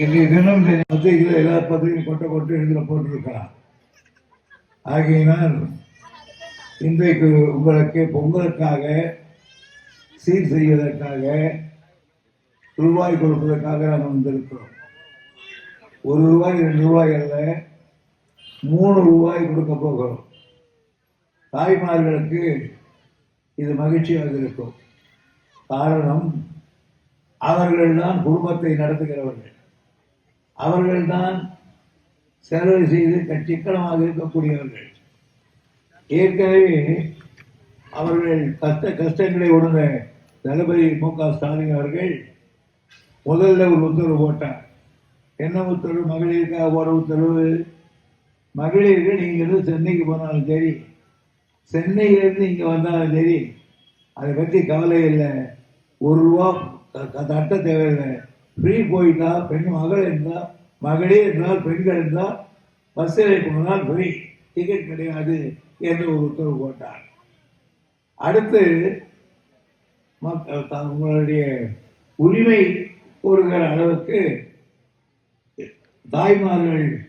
இன்றைய தினம் இந்த பத்திரிகையில் எல்லா பத்திரிகையும் கொட்ட கொட்டு எழுதில் போட்டிருக்கலாம் ஆகையினால் இன்றைக்கு உங்களுக்கு பொங்கலுக்காக சீர் செய்வதற்காக ரூபாய் கொடுப்பதற்காக நாங்கள் வந்திருக்கிறோம். ஒரு ரூபாய் ரெண்டு ரூபாய் அல்ல மூணு ரூபாய் கொடுக்க போகிறோம். தாய்மார்களுக்கு இது மகிழ்ச்சியாக இருக்கும். காரணம் அவர்கள்தான் குடும்பத்தை நடத்துகிறவர்கள். அவர்கள்தான் செலவு செய்து சிக்கனமாக இருக்கக்கூடியவர்கள். ஏற்கனவே அவர்கள் கஷ்ட கஷ்டங்களை உணர்ந்த தளபதி மு க ஸ்டாலின் அவர்கள் முதல்ல ஒரு உத்தரவு போட்டார். என்ன உத்தரவு? மகளிருக்காக போகிற உத்தரவு? மகளிர்கள் நீங்க இருந்து சென்னைக்கு போனாலும் சரி சென்னையிலேருந்து இங்கே வந்தாலும் சரி அதை பற்றி கவலை இல்லை. ஒரு ரூபா தட்ட தேவையில்லை. ஃப்ரீ போயிட்டா பெண் மகள் இருந்தால் மகளே என்றால் பெண்கள் இருந்தால் பஸ்ஸில் போனால் ஃப்ரீ டிக்கெட் கிடையாது என்று ஒரு உத்தரவு போட்டார். அடுத்து மக்கள் தங்களுடைய உரிமை கூறுகிற அளவுக்கு தாய்மார்கள்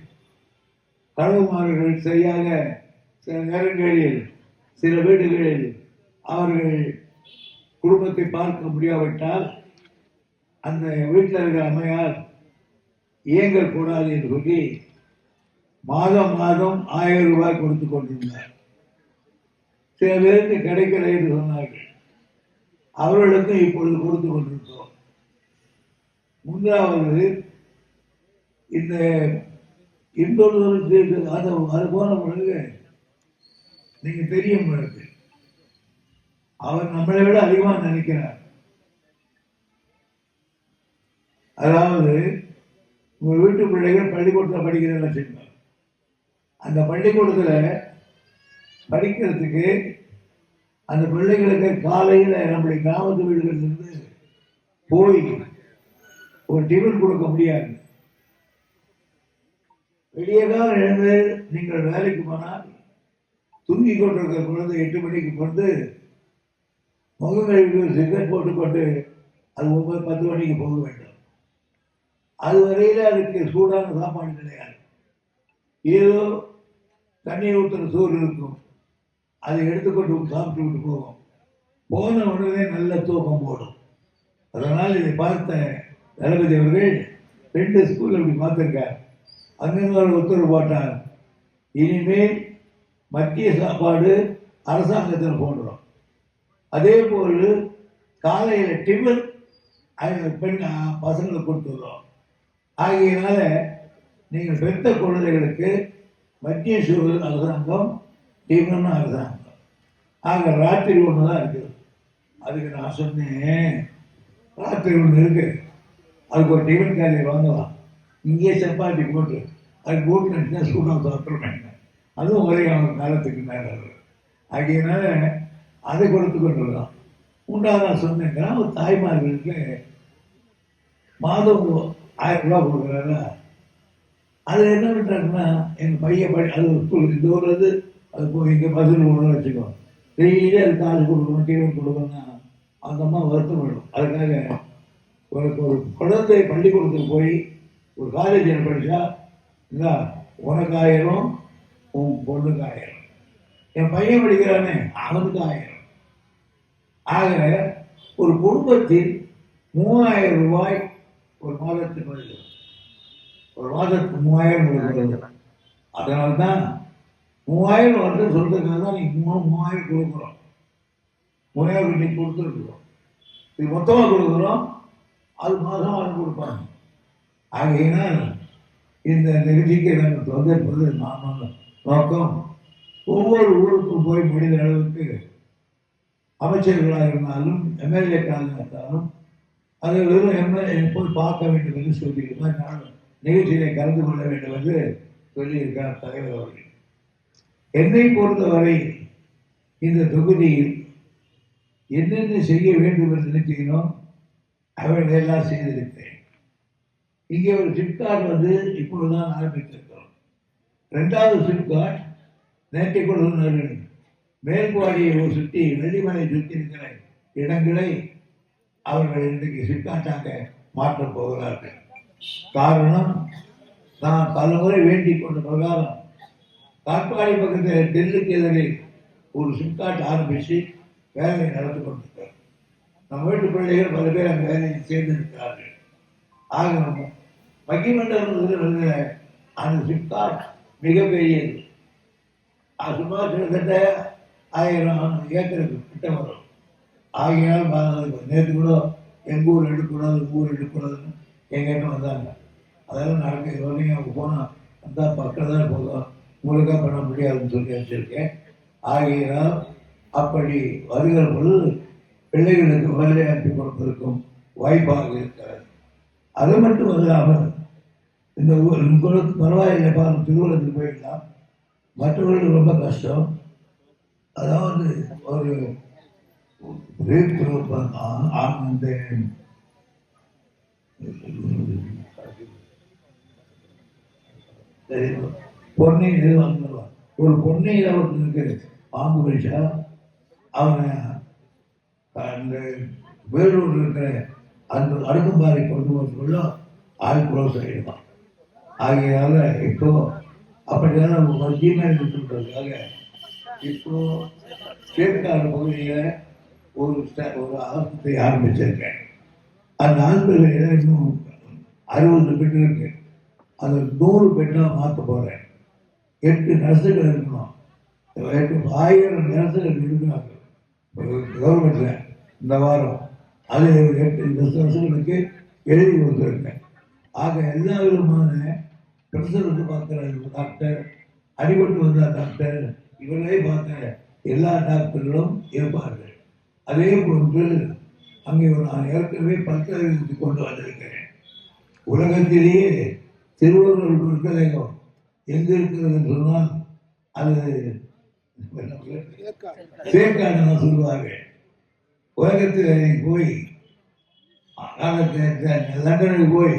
கடவுமார்கள் சரியாக சில நேரங்களில் சில வீடுகளில் அவர்கள் குடும்பத்தை பார்க்க முடியாவிட்டால் அந்த வீட்டில் இருக்கிற அம்மையார் இயங்கக்கூடாது என்று சொல்லி மாதம் மாதம் ஆயிரம் ரூபாய் கொடுத்து கொண்டிருந்தார். சில பேருக்கு கிடைக்கல என்று சொன்னார்கள். அவர்களுக்கும் இப்பொழுது கொடுத்து கொண்டிருக்கிறோம். மூன்றாவது இந்த இன்னொரு அது அது போன பிறகு நீங்கள் தெரியும் பிறகு அவர் நம்மளை விட அதிகமாக நினைக்கிறார். அதாவது உங்கள் வீட்டு பிள்ளைகள் பள்ளிக்கூடத்தில் படிக்கிறேன்னு வச்சுக்கோங்க அந்த பள்ளிக்கூடத்தில் படிக்கிறதுக்கு அந்த பிள்ளைகளுக்கு காலையில் நம்முடைய கிராமத்து வீடுகளிலிருந்து போய் ஒரு டிஃபன் கொடுக்க முடியாது. வெளியே தான் எழுந்து நீங்கள் வேலைக்கு போனால் தூங்கி கொண்டிருக்கிற குழந்தை எட்டு மணிக்கு கொண்டு முகம் கழுவி சிகரெட் போட்டுக்கொண்டு அது ஒன்பது பத்து மணிக்கு போக வேண்டும். அது வரையில அதுக்கு சூடான சாப்பாடு கிடையாது ஏதோ தண்ணீர் ஊற்றுற சோறு இருக்கும். அதை எடுத்துக்கொண்டு சாப்பிட்டு விட்டு போவோம். போன உடனே நல்ல தூக்கம் போடும். அதனால் இதை பார்த்த தளபதி அவர்கள் ரெண்டு ஸ்கூல் அப்படி பார்த்துருக்கார். அங்கிருந்து உத்தரவு போட்டார். இனிமேல் மத்திய சாப்பாடு அரசாங்கத்தில் போடுறோம். அதே போல் காலையில் டிஃபன் அது பெண் பசங்களுக்கு கொடுத்துடுறோம் ஆகையினால நீங்கள் பெற்ற குழந்தைகளுக்கு மத்திய சூழல் அரசாங்கம் டிஃபன் அரசாங்கம் ஆக ராத்திரி ஒன்று தான் இருக்குது அதுக்கு நான் சொன்னேன். ராத்திரி ஒன்று இருக்கு. அதுக்கு ஒரு டிஃபன் கேரியர் வாங்கலாம். இங்கேயே சப்பாத்தி போட்டு அது போட்டு நினச்சா சூடாக சாப்பிட்ருவேன் அதுவும் ஒரே அவங்க காலத்துக்கு மேலே ஆகையினால அதை கொடுத்து கொண்டுலாம் உண்டாக நான் சொன்னேன் கிராம தாய்மார்களுக்கு மாதம் ஆயிரம் ரூபாய் கொடுக்குறாங்க. அது என்ன பண்ணுறாங்கன்னா எங்கள் பையன் படி அது ஸ்கூல் இந்த ஊர் அது அது போய் இங்கே பதில் ஒன்று வச்சுக்கோ. டெய்லி அது காசு கொடுக்கணும் டிஃபன் கொடுக்கணும்னா அந்த அம்மா வருத்தப்படும் அதுக்காக ஒரு ஒரு குழந்தை பள்ளிக்கூடத்துக்கு போய் ஒரு காலேஜில் படித்தா இந்த உனக்கு ஆயிரம் உன் பொண்ணுக்கு ஆயிரம். என் பையன் படிக்கிறானே அவனுக்கு ஆயிரம். ஆக ஒரு குடும்பத்தில் மூவாயிரம் ரூபாய் ஒரு மாதத்துக்கு வருது ஒரு மாதத்துக்கு மூவாயிரம் கொடுக்குறது அதனால தான் மூவாயிரம் வந்து சொல்றதுக்காக தான் நீ மூணு மூவாயிரம் கொடுக்குறோம். மூவாயிரம் நீ கொடுத்துருக்குறோம். இது மொத்தமாக கொடுக்குறோம். அது மாதம் அது கொடுப்பாங்க. ஆகையினால் இந்த நிகழ்ச்சிக்கு நாங்கள் வந்திருப்பது நாம நோக்கம். ஒவ்வொரு ஊருக்கும் போய் முடிந்த அளவுக்கு அமைச்சர்களாக இருந்தாலும் எம்எல்ஏக்களாக இருந்தாலும் அதை வெறும் எம்எல்ஏ எப்போது பார்க்க வேண்டும் என்று சொல்லியிருந்தால் நான் நிகழ்ச்சியிலே கலந்து கொள்ள வேண்டும் என்று சொல்லியிருக்கார் தலைவர் அவர்கள். என்னை பொறுத்தவரை இந்த தொகுதியில் என்னென்ன செய்ய வேண்டும் என்று நினைச்சீங்களோ அவர்கள் எல்லாம் செய்திருக்கிறேன். இங்கே ஒரு சிப்கார்டு வந்து இப்பொழுதுதான் ஆரம்பித்திருக்கிறோம். ரெண்டாவது சிப்காட் நேற்றை கூட சொன்னார்கள். மேல்குவாடியை சுற்றி வெள்ளிமலை சுற்றி இருக்கிற இடங்களை அவர்கள் இன்றைக்கு சிப்காட்டாக மாற்றப் போகிறார்கள். காரணம் நான் பலமுறை வேண்டிக் கொண்ட பிரகாரம் காட்பாடி பக்கத்தில் டெல்லுக்கு எதிரே ஒரு சிப்காட் ஆரம்பித்து வேலையை நடந்து கொண்டிருக்கிறார். நம்ம வீட்டு பிள்ளைகள் பல பேர் அந்த வேலையை சேர்ந்திருக்கிறார்கள். ஆக நம்ம மகிமண்டலத்தில் அந்த சிப்காட் மிகப்பெரியது. சுமார் கிட்டத்தட்ட ஆயிரம் ஏக்கருக்கு கிட்ட வரும். ஆகையால் பா- நேற்று கூட எங்கள் ஊர் எடுக்கக்கூடாது உங்கள் ஊர் எடுக்கக்கூடாதுன்னு எங்கிட்ட வந்தாங்க. அதெல்லாம் நடக்க இது வரைக்கும் அவங்க போனால் வந்தால் பக்கம் தான் போதும் முழுக்க பண்ண முடியாதுன்னு சொல்லி வச்சுருக்கேன் ஆகையால் அப்படி வருகிற பொழுது பிள்ளைகளுக்கு வேலை அனுப்பி கொடுப்பதற்கும் வாய்ப்பாக இருக்கிறது. அது மட்டும் இல்லாமல் இந்த ஊர் உங்களுக்கு பரவாயில்லைப்பா திருவள்ளத்துக்கு போயிடலாம். மற்றவர்களுக்கு ரொம்ப கஷ்டம். அதாவது ஒரு ரேப் அந்த சரி, பொன்னை இது ஒரு பொன்னையில் ஒருத்தனுக்கு பாம்பு கடிச்சா அவனை அந்த வேலூர் இருக்கிற அந்த அடுக்கும்பாறை கொண்டு வரக்குள்ள ஆள் க்ளோஸ் ஆகிடுவான் ஆகையால இப்போ அப்படியான ஒரு ஜிமெயில் சொல்றதுக்காக இப்போ சேற்காடு பகுதியில் ஒரு ஒரு ஆஸ்பத்திரி ஆரம்பிச்சிருக்கேன். அந்த ஆஸ்பத்திரியில் இன்னும் அறுபது பெட் இருக்கு. அது நூறு பெட்டாக மாற்ற போகிறேன் எட்டு நர்ஸுகள் இருக்கணும். எட்டு ஆயிரம் நர்ஸுகள் இருக்கிறாங்க கவர்மெண்ட்டில் இந்த வாரம். அது ஒரு எட்டு நர்ஸுகளுக்கு எழுதி கொடுத்துருக்கேன். ஆக எல்லா விதமான வந்து பார்க்குற டாக்டர் அடிபட்டு வந்த டாக்டர் இவர்களே பார்க்குற எல்லா டாக்டர்களும் இருப்பார்கள் அதே போன்று அங்கே நான் ஏற்கனவே பல்கலைக்கழகத்துக்கு கொண்டு வந்திருக்கிறேன். உலகத்திலேயே திருவள்ளுவர் பல்கலைக்கழகம் எங்கே இருக்கிறதுன்னு சொன்னால் அது சேக்காடுன்னு சொல்லுவாங்க உலகத்தில் போய் நான் லண்டனுக்கு போய்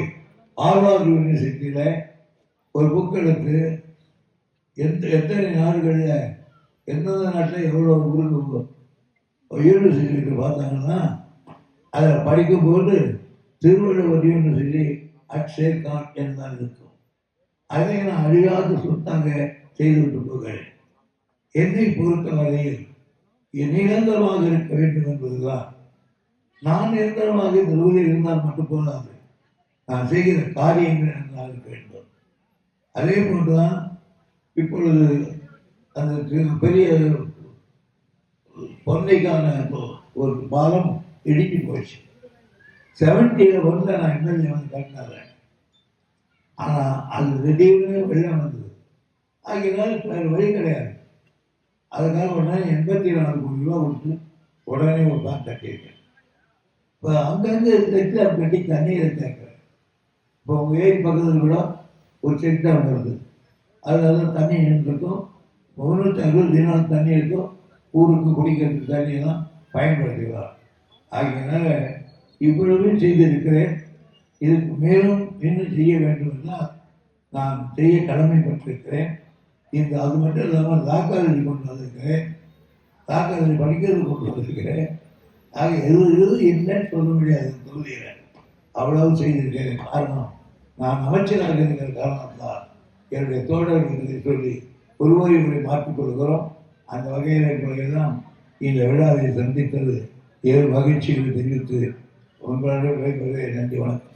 ஆர்வார்டு யூனிவர்சிட்டியில் ஒரு புக் எடுத்து எந்த எத்தனை நாடுகளில் எந்தெந்த நாட்டில் எவ்வளோ ஊருக்கு யூனிவர்சிட்டி பார்த்தாங்கன்னா அதை படிக்கும்போது திருவள்ளுவர் யூனிவர்சிட்டி அட் கான் என்றால் இருக்கும். அதை நான் அழியாத சொத்தாக செய்துவிட்டு போகிறேன். என்னை பொறுத்தவரையில் என் நிரந்தரமாக இருக்க வேண்டும் என்பதுதான். நான் நிரந்தரமாக இந்த ஊரில் இருந்தால் மட்டும் போதாது. நான் செய்கிற காரியங்கள் என்றால் இருக்க வேண்டும். அதே போன்றுதான் இப்பொழுது அந்த பெரிய பொன்னைக்கான ஒரு பாலம் இடிஞ்சு போயிடுச்சு. செவன்டியில் ஒன்றில் நான் எம்எல்ஏ வந்து கட்டினேன். ஆனால் அது திடீர்னு வெள்ளம் வந்தது. ஆகியனால வேறு வழி கிடையாது. அதுக்காக உடனே எண்பத்தி நாலு கோடி ரூபா கொடுத்து உடனே ஒரு பேங்க் கட்டியிருக்கேன். இப்போ அங்கங்கே செக் டேம் கட்டி தண்ணீரை தேக்கிறேன் இப்போ உங்கள் ஏரி பக்கத்தில் கூட ஒரு செக் டேம் வருது. அதில் தண்ணி நின்றுருக்கும். முந்நூற்றி அறுபது தினம் தண்ணி இருக்கும். ஊருக்கு குடிக்கிறதுக்கு தண்ணியெல்லாம் பயன்படுத்துகிறார். ஆகையினால இவ்வளவு செய்திருக்கிறேன். இதுக்கு மேலும் இன்னும் செய்ய வேண்டும் என்றால் நான் செய்ய கடமைப்பட்டிருக்கிறேன். இந்த அது மட்டும் இல்லாமல் தாக்காளி கொண்டு வந்திருக்கிறேன் தாக்காளி படிக்கிறது கொண்டு வந்திருக்கிறேன். ஆக எது எது என்னன்னு சொல்ல முடியாது. தொகுதியில் அவ்வளவு செய்திருக்கிறேன். காரணம் நான் அமைச்சராக இருக்கிற காரணம்தான் என்னுடைய தோழர்கள் சொல்லி உருவங்களை மாற்றிக் கொள்கிறோம் அந்த வகையில் இப்பொழுதெல்லாம் இந்த விழாவை சந்தித்தது ஏழு மகிழ்ச்சிகளை தெரிவித்து உங்களோட நன்றி வணக்கம்.